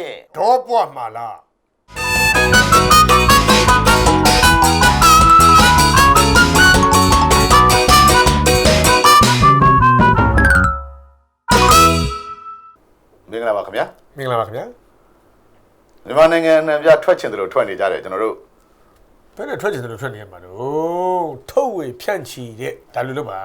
ရဲ့ဒေါ်ပွားမှာလားမင်္ဂလာပါခင်ဗျာမင်္ဂလာပါခင်ဗျာမြန်မာနိုင်ငံအနှံ့ပြထွက်ချင်တယ်လို့ထွက်နေကြတယ်ကျွန်တော်တို့ဘယ်နဲ့ထွက်ချင်တယ်လို့ထွက်နေရမှာတော့ထုတ်ဝေဖြန့်ချီတဲ့ဒါလိုလုပ်ပါ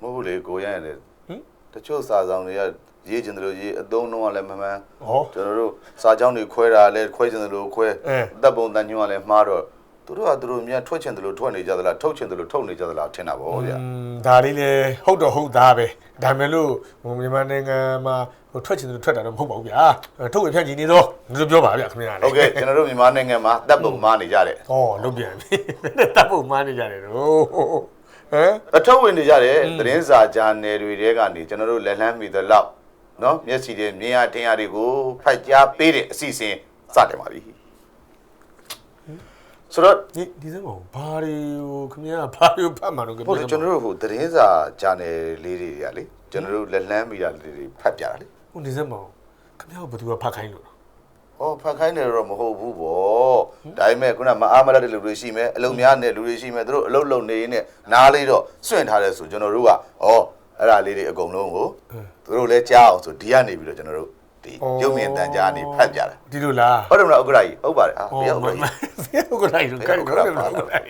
မဟုတ်ဘူးလေကိုရရလေဟင်တချို့စာဆောင်တွေက ရေးချင်တယ်လို့ရေးအသုံးနှုန်းကလည်းမမှန်ဟောကျွန်တော်တို့စာကြောင်းတွေခွဲတာလည်းခွဲချင်တယ်လို့ခွဲအဲတပ်ပုံတန်ညွှန်းကလည်းမှားတော့သူတို့ကသူတို့မြန်ထွက်ချင်တယ်လို့ထွက်နေကြသလားထုတ်ချင်တယ်လို့ထုတ်နေကြသလားထင်တာပေါ့ဗျာอืมဒါလေးလေဟုတ်တော့ဟုတ်သားပဲဒါမဲ့လို့ဟိုမြန်မာနိုင်ငံမှာဟိုထွက်ချင်တယ်လို့ထွက်တာတော့မဟုတ်ပါဘူးဗျာထုတ်ဝေဖြန့်ချီနေတော့ဒီလိုပြောပါဗျာခင်ဗျာလေဟုတ်ကဲ့ကျွန်တော်တို့မြန်မာနိုင်ငံမှာတပ်ပုံမှားနေကြတယ်ဟောလုပ်ပြန်ပြီဘယ်နဲ့တပ်ဖို့မှားနေကြတယ်တော့ဟမ်အထုတ်ဝင်နေကြတဲ့သတင်းစာဂျာနယ်တွေတဲကနေကျွန်တော်တို့လက်လန်းမိသလောက် နော်မျက်စိတွေမြင်ရထင်ရတွေကိုဖတ်ကြားပေးတဲ့အစီအစဉ်စတင်ပါပြီဆိုတော့ဒီဒီစမောဘာတွေဟိုခင်ဗျာဘာတွေဖတ်မှာတော့ဟုတ်တယ်ကျွန်တော်တို့ဟိုသတင်းစာဂျာနယ်လေးတွေကလေကျွန်တော်တို့လက်လန်းမိတာလေးတွေဖတ်ပြတာလေဟိုဒီစမောခင်ဗျာဘယ်သူကဖတ်ခိုင်းလို့ဟောဖတ်ခိုင်းတယ်တော့မဟုတ်ဘူးပေါ့ဒါပေမဲ့ခုနမအားမရတဲ့လူတွေရှိမယ်အလုံများတဲ့လူတွေရှိမယ်သူတို့အလုံလုံနေနေနားလေးတော့စွန့်ထားတယ်ဆိုကျွန်တော်တို့ကဩ အဲ့ဒါလေးတွေအကုန်လုံးကိုသူတို့လည်းကြားအောင်ဆိုဒီကနေပြီးတော့ကျွန်တော်တို့ဒီရုပ်မြင်တန်ကြားနေဖတ်ပြတာဒီလိုလားဟုတ်တယ်မလားဥက္ကရာကြီးဟုတ်ပါတယ်ဟာဘယ်ဥက္ကရာကြီးဟုတ်ကဲ့ဟုတ်ကဲ့ဟုတ်ကဲ့ဟုတ်ကဲ့ဟုတ်ကဲ့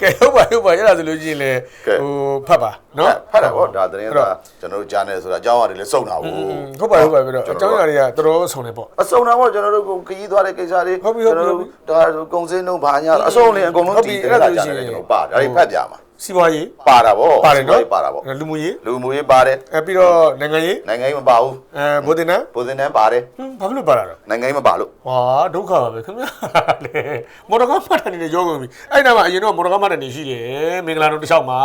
ကဲဟုတ်ပါဟုတ်ပါအဲ့ဒါဆိုလို့ရှိရင်လေဟိုဖတ်ပါနော်ဖတ်တာပေါ့ဒါသတင်းစာကျွန်တော်တို့ဂျာနယ်ဆိုတာအကြောင်းအရာတွေလည်းစုံတာဘူးဟုတ်ပါဟုတ်ပါပြီးတော့အကြောင်းအရာတွေကတော်တော်ဆုံးနေပေါ့အစုံတာပေါ့ကျွန်တော်တို့ကခရီးသွားတဲ့ကိစ္စတွေဟုတ်ပြီဟုတ်ပြီဟုတ်ပြီဒါကုံစင်းတို့ဘာညာအစုံလေးအကုန်လုံးဟုတ်ပြီဒီအဲ့သတင်းဒါစာဆိုဂျာလို့ရှိရင်နယ်ကျွန်တော်ပါဒါတွေဖတ်ပြမှာ စီးပွားရေးပါတာပေါ့ပါတယ်နော်ပါတာပေါ့လူမှုရေးလူမှုရေးပါတယ်အဲပြီးတော့နိုင်ငံရေးနိုင်ငံရေးမပါဘူးအဲဘုဒ္ဓနာဘုဇင်တန်းပါတယ်ဟမ်ဘာဖြစ်လို့ပါလာတော့နိုင်ငံရေးမပါလို့ဟာဒုက္ခပါပဲခင်ဗျာလေမော်တော်ကားမှတ်တယ်နေရောကုန်ပြီအဲ့နာမှာအရင်တော့မော်တော်ကားမှတ်တယ်နေရှိတယ်မင်္ဂလာတို့တစ်လျှောက်မှာ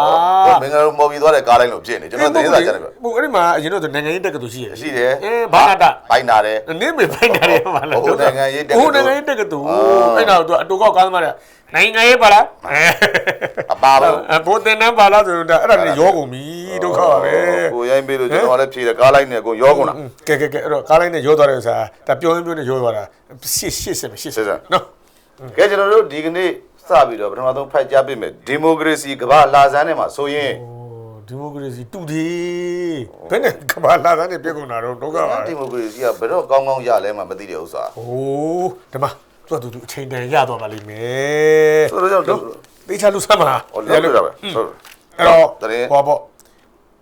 ဟောမင်္ဂလာမော်ပြီးသွားတဲ့ကားတိုင်းလို့ဖြစ်နေကျွန်တော်သတင်းစာဂျာနယ်ပဲဟိုအဲ့ဒီမှာအရင်တော့နိုင်ငံရေးတက်ကတူရှိရရှိတယ်အဲဘာနာတာဘိုင်နာတယ်နင်းမေဖိုင်တာရပါလားဟိုနိုင်ငံရေးတက္ကသိုလ်ဟိုနိုင်ငံရေးတက်ကတူအာအဲ့တော့သူအတူကောက်ကားသမားတဲ့ နိုင်ငံရေးပါလားအပါဘူးအဘိုးတင်နန်းပါလားဆိုတော့အဲ့ဒါနေရောကုန်ပြီဒုက္ခပါပဲကိုရိုင်းပေးလို့ကျွန်တော်လည်းဖြေတယ်ကားလိုက်နဲ့ကိုရောကုန်တာကဲကဲကဲအဲ့တော့ကားလိုက်နဲ့ရောသွားတဲ့ဥစ္စာဒါပြောရင်ပြောနေရောသွားတာရှစ်ရှစ်ဆက်ရှစ်ဆက်နော်ကဲကျွန်တော်တို့ဒီကနေ့စပြီးတော့ပထမဆုံးဖတ်ကြားပေးမယ်ဒီမိုကရေစီကမ္ဘာလာဇန်းထဲမှာဆိုရင်ဒီမိုကရေစီတူဒီဘယ်နဲ့ကမ္ဘာလာသားနဲ့ပြည့်ကုန်တာတော့ဒုက္ခပါပဲဒီမိုကရေစီကဘယ်တော့ကောင်းကောင်းရလဲမှမသိတဲ့ဥစ္စာโอ้ဒီမှာ သူကသူသူအချိန်တန်ရသွားပါလိမ့်မယ်ဆိုတော့ကြောင့်နော်သိချလူဆမ်းမှာဟောလောက်ရတာပဲဟုတ်အဲ့တော့သတင်းဟောပေါ့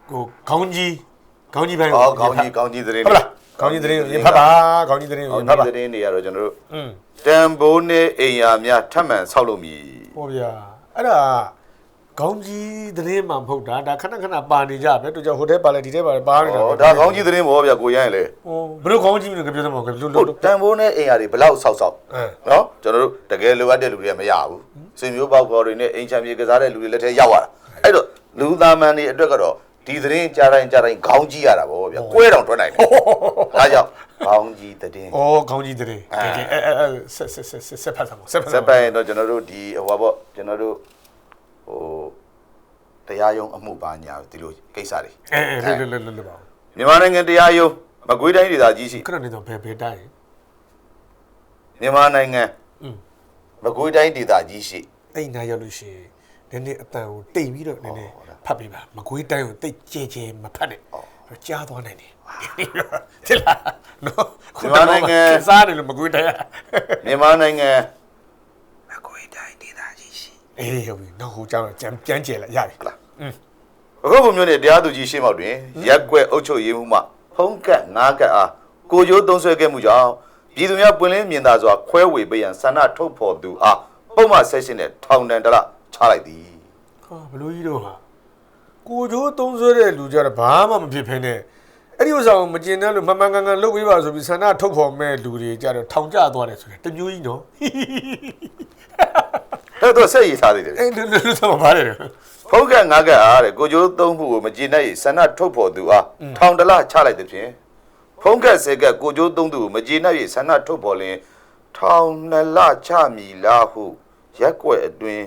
ကိုခေါင်းကြီးခေါင်းကြီးပိုင်းဟောကောင်းကြီးကောင်းကြီးသတင်းဟုတ်လားခေါင်းကြီးသတင်းကိုရင်ဖတ်ပါခေါင်းကြီးသတင်းကိုကောရင်းင်ဖတ်ပါကြီးသတင်းတွေကတော့ကျွန်တော်တို့อืมတန်ဘိုးနဲ့အိမ်ယာများထပ်မံဆောက်လုပ်မည်ဟောဗျာအဲ့ဒါ ခေါင်းကြီးသတင်းမှမဟုတ်တာဒါခဏခဏပါနေကြပဲတို့ကြောင့်ဟိုတဲပါလဲဒီတဲပါလဲပါနေတာဟောဒါကောင်းကြီးသတင်းပေါ့ဗျာကိုရိုင်းလေဟိုဘယ်လိုခေါင်းကြီးမလို့ပြောစမှာကလို့ဟုတ်လို့တန်ဘိုးနဲ့အိမ်ယာတွေဘယ်လောက်ဆောက်ဆောက်အဲနော်ကျွန်တော်တို့တကယ်လိုအပ်တဲ့လူတွေကမရဘူးစင်မျိုးပေါက်ခေါ်တွေနဲ့အိမ်ချမ်းပြေကစားတဲ့လူတွေလက်ထဲရောက်လာတာအဲ့တော့လူသားမန်တွေအတွက်ကတော့ဒီသတင်းကြားတိုင်းကြားတိုင်းခေါင်းကြီးရတာပေါ့ဗျာကွဲတောင်ထွက်နိုင်တယ်ဒါကြောင့်ခေါင်းကြီးသတင်းဩခေါင်းကြီးသတင်းကဲကဲအဲအဲဆက်ဆက်ဆက်ဆက်ဖတ်စမ်းဆက်ဖတ်စစက်မ်းပိုင်တော့ကျွန်တော်တို့ဒီဟိုပါပေါ့ကျွန်တော်တို့ ဟိုတရားရုံးအမှုပါညာဒီလိုကိစ္စတွေအဲအဲလွတ်လွတ်လွတ်လွတ်ပါမြန်မာနိုင်ငံတရားရုံးမကွေးတိုင်းဒေသကြီးရှိခဏနေတော့ဘယ်ဘယ်တိုင်းမြန်မာနိုင်ငံอืมမကွေးတိုင်းဒေသကြီးရှိအဲ့နာရောက်လို့ရှိရင်နည်းနည်းအတန်ကိုတိတ်ပြီးတော့နည်းနည်းဖတ်ပြီးပါမကွေးတိုင်းကိုတိတ်ကြဲကြဲမဖတ်နဲ့ကြားသွားနိုင်တယ်တိလားနော်စားတယ်လို့မကွေးတိုင်းမြန်မာနိုင်ငံမကွေးတိုင်းဒေသကြီးရှိ အေးဟုတ်ပြီနောက်ဟိုကြောင်းကြံပြန်ကျဲလာရပြီဟုတ်လားအခုပုံမျိုးနဲ့တရားသူကြီးရှင်းမောက်တွင်ရက်ကွက်အုပ်ချုပ်ရေးမှုမှဖုံးကတ်ငါးကတ်အားကိုကျိုးသုံးဆွဲခဲ့မှုကြောင့်ပြည်သူများပွင့်လင်းမြင်သာစွာခွဲဝေပေးရန်ဆန္ဒထုတ်ဖော်သူအားပုံမှန်ဆက်ရှင်နဲ့ထောင်ဒဏ်တစ်လချလိုက်သည်ဟာဘလူးကြီးတို့ဟာကိုကျိုးသုံးဆွဲတဲ့လူကြတော့ဘာမှမဖြစ်ဖ ೇನೆ အဲ့ဒီဥစ္စာကိုမကျင်တဲ့လူမမှန်ကန်ကန်လုပ်ပေးပါဆိုပြီးဆန္ဒထုတ်ဖော်မဲ့လူတွေကြတော့ထောင်ကျသွားတယ်ဆိုတယ်တမျိုးကြီးနော် အဲ့တော့ဆက်ရည်စားသေးတယ်အဲ့လူလူလူတော့ပါတယ်ဖုံးကတ်ငါးကတ်အားတဲ့ကိုကျိုးသုံးမှုကိုမကျေနပ်၏ဆန္ဒထုတ်ဖော်သူအားထောင်တစ်လချလိုက်သည်ဖြင့်ဖုံးကတ်ဆဲကတ်ကိုကျိုးသုံးသူကိုမကျေနပ်၏ဆန္ဒထုတ်ဖော်လင်ထောင်နှစ်လချမည်လားဟုရက်ကွက်အတွင်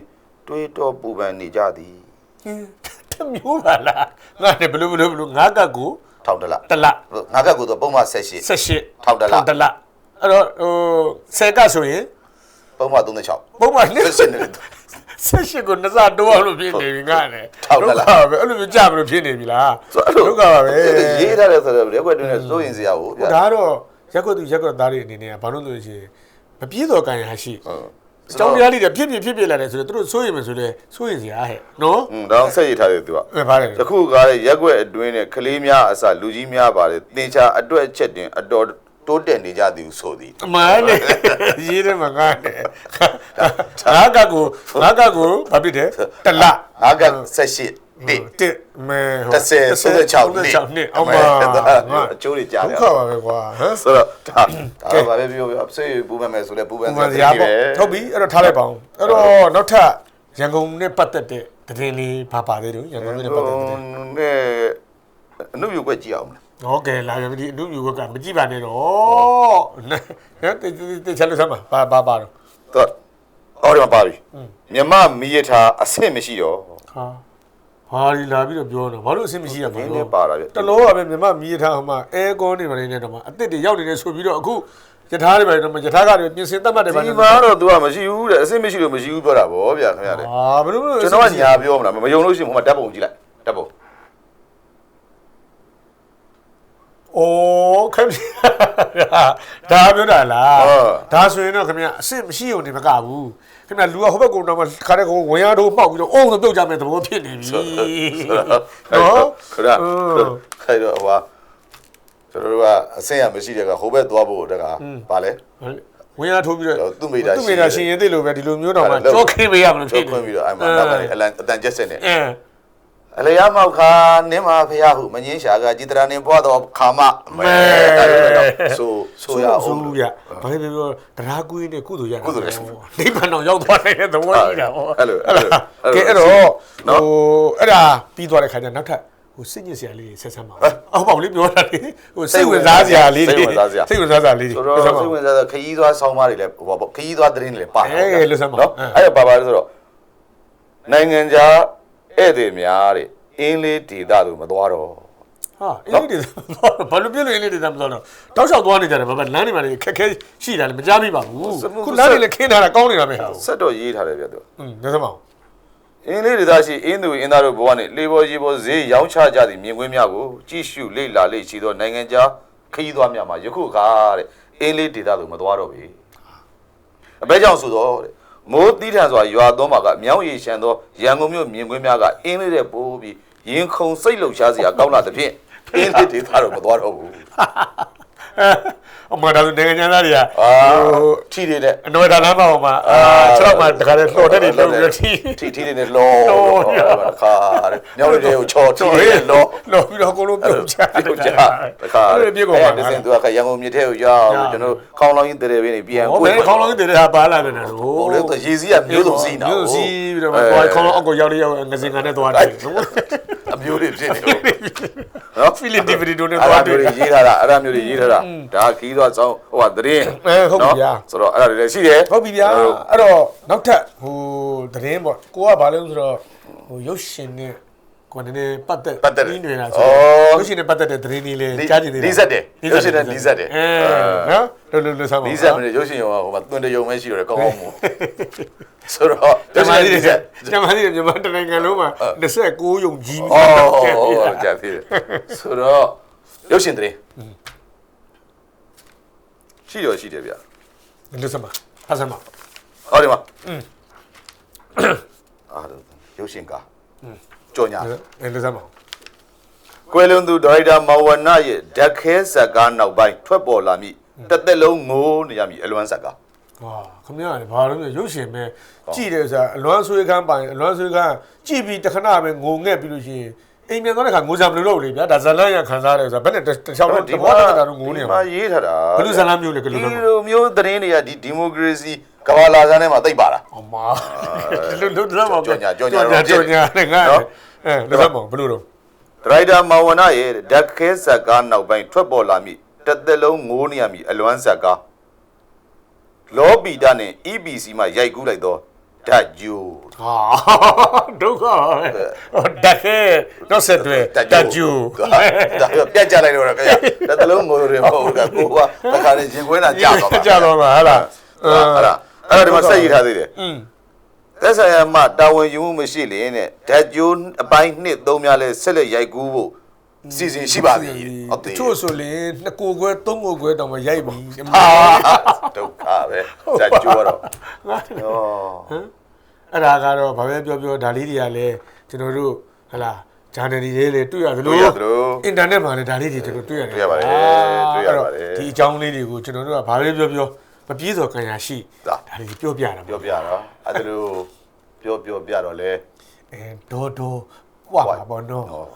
တွေးတောပူပန်နေကြသည်တမျိုးပါလားငါနဲ့ဘလူးဘလူးဘလူးငါကတ်ကိုထောင်တလတလငါကကိုတော့ပုံမှန်18 18ထောင်တလထောင်တလအဲ့တော့ဟိုဆယ်ကဆိုရင် ပုံမှန်36ပုံမှန်နဲ့18နဲ့ဆက်ရှိကိုနှစ်စားတိုးအောင်လို့ဖြစ်နေပြီငါနဲ့ထောက်တလားဒုက္ခပါပဲအဲ့လိုမျိုးကြမလို့ဖြစ်နေပြီလားဆိုအဲ့လိုဒုက္ခပါပဲရေးထားတယ်ဆိုတော့ရက်ွက်တွင်းနဲ့စိုးရင်စရာကိုဗျာဒါကတော့ရက်ကွက်သူရက်ကွက်သားတွေအနေနဲ့ကဘာလို့လဲဆိုရင်မပြေတော့ကံရရှိဟုတ်အကြောင်းတရားတွေဖြစ်ဖြစ်ဖြစ်ဖြစ်လာတယ်ဆိုတော့သူတို့စိုးရင်မယ်ဆိုတော့စိုးရင်စရာဟဲ့နော်อืมဒါဆက်ရထားတယ်သူကအဲပါတယ်တခုကားတဲ့ရက်ွက်အတွင်းနဲ့ကလေးများအစလူကြီးများပါတယ်သင်္ချာအတွက်ချက်တင်အတော် တိုးတက်နေကြသည်ဟုဆိုသည်အမှန်လေရေးတယ်မှာငါနဲ့ငါကကိုငါကကိုဘာဖြစ်တယ်တလငါက78တိတစ်မဲ30 36နှစ်နှစ်အောင်ပါငါအကျိုးတွေကြားဒုတယ်က္ခပါပဲကွာဟမ်ဆိုတော့ဒါဒါဘာပဲပြောပြောဆေးပူမဲ့မယ်ဆိုလဲပူမဲ့ဥပမာစရာပေါ့ဟုတ်ပြီအဲ့တော့ထားလိုက်ပါအောင်အဲ့တော့နောက်ထပ်ရန်ကုန်နဲ့ပတ်သက်တဲ့သတင်းလေးဘာပါသေးတယ်ရန်ကုန်နဲ့ပတ်သက်တဲ့သတင်းနဲ့အနုပြုတ်ွက်ကြည့်အောင်လား ဟုတ်ကဲ့လာပြီဒီအနုမြူကမကြည့်ပါနဲ့တော့ဟဲ့တေတေချလို့စမ်းပါဘာဘာပါတော့တော့အော်ဒီမှာပါပြီမြမမီးရထားအဆင့်မရှိတော့ဟာဟာဒီလာပြီးတော့ပြောတော့ဘာလို့အဆင်မရှိရမှာနင်းလဲနေပါတာဗျတလောကပဲမြမမီးရထားဟိုမှာအဲကွန်နေပါနေတော့မှအစ်စ်တွေရောက်နေတယ်ဆိုပြီးတော့အခုယထာတွေပဲတော့ယထာကတွေပြင်ဆင်တတ်မှတ်တယ်ပါဒီမှာတော့ तू ကမရှိဘူးတဲ့အဆင့်မရှိလို့မရှိဘူးပြောတာဗောဗျာခင်ဗျာလေဟာဘယ်လိုလဲကျွန်တော်ကညာပြောမလားမယုံလို့ရှိရင်ဟိုမှာဓာတ်ပုံကြည့်လိုက်ဓာတ်ပုံ အိုးခင်ဗျာဒါပြောတာလားဒါဆိုရင်တော့ခင်ဗျာအစ်စ်မရှိုံနေမကဘူးခင်ဗျာလူကဟိုဘက်ကတော့မှခါတဲ့ကောင်ဝင်ရတော့ပေါက်ပြီးတော့အုံးတော့ပြုတ်ကြမယ်သဘောဖြစ်နေပြီနော်ခရခိုင်တော့ဟိုကျွန်တော်တို့ကအဆင့်ရမရှိတဲ့ကဟိုဘက်သွားဖို့တကပါလဲဝင်ရထိုးပြီးတော့သူ့မိသားစုသူ့မိသားရှင်ရင်သိလို့ပဲဒီလိုမျိုးတော့မှကြောခင်းပေးရမလို့ဖြစ်ခွင့်ပြီးတော့အဲ့မှာတော့အလန်အတန်ကျက်စက်နေအဲ အလျာမောက်ခါနင်းမဖះဟုမငင်းရှာကจิตရနေပွားတော့ခါမမဲဆိုဆိုရအောင်ဆိုရဘာလဲပြောတရားကွေးနဲ့ကုသိုလ်ရနိဗ္ဗာန်တော့ရောက်သွားတဲ့သဘောကြီးတာဟောကဲအဲ့တော့ဟိုအဲ့ဒါပြီးသွားတဲ့ခါကျနောက်ထပ်ဟိုစစ်ညစ်စရာလေးဆက်ဆမ်းပါအော်ပေါ့လေးပြောတာလေဟိုစိတ်ဝင်စားစရာလေးတွေစိတ်ဝင်စားစရာလေးတွေဆိုတော့စိတ်ဝင်စားခရီးသွားဆောင်းပါးတွေလည်းဟိုပေါ့ခရီးသွားသတင်းတွေလည်းပါအဲလို့ဆက်ပါနော်အဲ့ဒါပါပါဆိုတော့နိုင်ငံခြား ဧည့်သည်များတဲ့အင်းလေးဒေသတို့မသွားတော့ဟာအင်းလေးတွေဘာလို့ပြည့်လို့အင်းလေးတွေမသွားတော့တောက်လျှောက်သွားနေကြတယ်ဘာပဲလမ်းတွေမှာခက်ခဲရှိတာလည်းမကြားမိပါဘူးခုလမ်းတွေလည်းခင်းထားတာကောင်းနေတာပဲဟာဆက်တော့ရေးထားတယ်ဗျသူอืมဒါစမအောင်အင်းလေးဒေသရှိအင်းသူအင်းသားတို့ဘဝနဲ့လေပေါ်ရေပေါ်ဈေးရောင်းချကြသည့်မြင်ကွင်းများကိုကြည့်ရှုလေ့လာလေ့ရှိသောနိုင်ငံခြားခရီးသွားများမှာယခုအခါတဲ့အင်းလေးဒေသတို့မသွားတော့ပြီအဘဲကြောင့်ဆိုတော့တဲ့ မိုးတီးထန်စွာရွာသွန်းမှာကမြောင်းရီရှန်သောရန်ကုန်မြို့မြင်ကွင်းများကအင်းလေးတဲ့ပိုးပြီးရင်ခုန်စိတ်လှုပ်ရှားစရာကောင်းလာသဖြင့်အင်းလေးဒေသတို့မသွားတော့ဘူး အမဒါဆိုနိုင်ငံသားတွေကအာဟိုထီတွေနဲ့အနော်ဒါလမ်းပေါ်မှာအာ6လောက်မှတခါတည်းလှော်တဲ့တွေလှော်ပြီးတော့ထီထီထီတွေနဲ့လောခါတယ်ညောင်းလေးတွေကိုချော်ထီတွေနဲ့လောလှော်ပြီးတော့အကုန်လုံးပြုတ်ချပြုတ်ကြတခါအဲ့ဒီပြေကုန်ပါအဲ့ဒီစင်သူကရန်ကုန်မြစ်ထဲကိုရောက်ကျွန်တော်ခေါင်းလောင်းကြီးတရေပင်းနေပြန်ဟောဘယ်ခေါင်းလုံးတွေတည်းဟာပါလာတယ်နော်ဟိုလေတော့ရေစီးကမျိုးစုံစီးနေတာမျိုးစီးပြီးတော့သွားခေါင်းလုံးအောက်ကိုရောက်လေးရောက်ငစင်ကနေသွားတယ်အမျိုးတွေဖြစ်နေ နော်ဖီလီတီဗရီဒိုနဲ့အဲ့သွားဒါတယ်မျိုးတွေရေးထားတာအဲ့ဒါမျိုးတွေရေးထားတာဒါခီးသွားဆောင်ဟိုကသတင်းအဲဟုတ်ပြီဗျာဆိုတော့အဲ့ဒါတွေလည်းရှိတယ်ဟုတ်ပြီဗျာအဲ့တော့နောက်ထပ်ဟိုသတင်းပေါ့ကိုကဘာလဲဆိုတော့ဟိုရုပ်ရှင်နဲ့ ကိုယ်နည်းနည်းပတ်သက်င်းနေတာဆိုရုပ်ရှင်နဲ့ပတ်သက်တဲ့သတင်းလေးလေးကြားကြည့်သေးတယ်အဲနော်လို့လို့လို့ဆမ်းပါဒီဆက်မနေရုပ်ရှင်ရောဟိုမှာတွင်တယုံမဲရှိတော့ကောင်းကောင်းမို့ဆိုတော့ကျမကြီးတွေကျမကြီးတွေမြန်မာတနိုင်ငံလုံးမှာ29ယုံကြီးအော်ဟုတ်ကြပြီဆိုတော့ရုပ်ရှင်သတင်းရှိတော့ရှိတယ်ဗျလို့ဆမ်းပါဖတ်ဆမ်းပါဟောဒီမှာအာရုပ်ရှင်ကား ကြော်ညာအဲလို့ဆမ်းပါကွယ်လွန်သူဒါရိုက်တာမောင်ဝနရဲ့ဓာတ်ခဲဇက်ကားနောက်ပိုင်းထွက်ပေါ်လာမိတစ်သက်လုံးငိုးနေရမည်အလွမ်းဇက်ကားဟာခမရလေဘာလို့လဲရုပ်ရှင်ပဲကြည့်တယ်ဆိုတာအလွမ်းဆွေးခန်းပိုင်အလွမ်းဆွေးခန်းကြည့်ပြီးတခဏပဲငုံငဲ့ပြီးလို့ရှိရင်အိမ်ပြန်သွားတဲ့ခါငိုစားဘယ်လိုလုပ်လဲဗျာဒါဇလန်းရခံစားတယ်ဆိုတာဘယ်နဲ့တစ်ချောင်းတော့ဒီဘောတက်တာတော့ငိုနေဒီမှာမှာရေးထားတာဘယ်လိုဇလန်းမျိုးလဲကလေးဒီတော့လိုမျိုးသတင်းတွေကဒီဒီမိုကရေစီ ကမ္ဘာလာစမ်းထဲမှာသိပ်ပါတာအမလို့လို့တော့ကြော်ညာကြော်ညာကြော်ညာနဲ့ငါအဲလို့တော့ဘယ်လိုတော့ဒရိုက်တာမောင်ဝနရဲ့ဓာတ်ခဲဇက်ကားနောက်ပိုင်းထွက်ပေါ်လာမိတစ်သက်လုံးငိုးနေရမည်အလွမ်းဇက်ကားလောပီတာနဲ့ EBC မှာရိုက်ကူးလိုက်သောဓာတ်ဂျူဟာဒုက္ခပါပဲဓာတ်ခဲတော့ဆက်တွေဓာတ်ကျူဒါပြတ်ကြလိုက်တော့ခရဒါတလုံးငိုရမဟုတ်ကကိုကတခါလေရင်ခွဲတာကြာတော့ကြတော့မှာဟာလားအဲ့ဒါ အဲ့ဒါဒီမှာဆက်ရထားသေးတယ်อืมသက်ဆိုင်ရာမှတာဝန်ယူမှုမရှိလျင်တဲ့ဓာတ်ဂျိုးအပိုင်းနှစ်သုံးများလဲဆက်လက်ရိုက်ကူးဖို့စီစဉ်ရှိပါသည်ဟုတ်တတယ်ချို့ဆိုရင်နှစ်ကိုခွဲသုံးကိုခွဲတောင်မှရိုက်ပြီဟာဒုက္ခပဲဓာတ်ဂျိုးတော့ငါဩအဲ့ဒါကတော့ဘာပဲပြောပြောဒါလေးတွေကလည်းကျွန်တော်တို့ဟလာဂျာနယ်တွေလည်းတွေ့ရသလိုတွေ့ရသလိုအင်တာနက်မှာလည်းဒါလေးတွေကျွန်တော်တွေ့ရတယ်တွေ့ရပါတယ်တွေ့ရပါတယ်အဲ့တော့ဒီအကြောင်းလေးတွေကိုကျွန်တော်တို့ကဘာပဲပြောပြော မပြေစော်ခံရရှိဒါဒါလေးတွေပြောပြတာပြောပြတော့အဲ့ဒါလိုပြောပြောပြတော့လေအဲဒေါ်ဒေါ်ဝါပါဘောနော်ဟော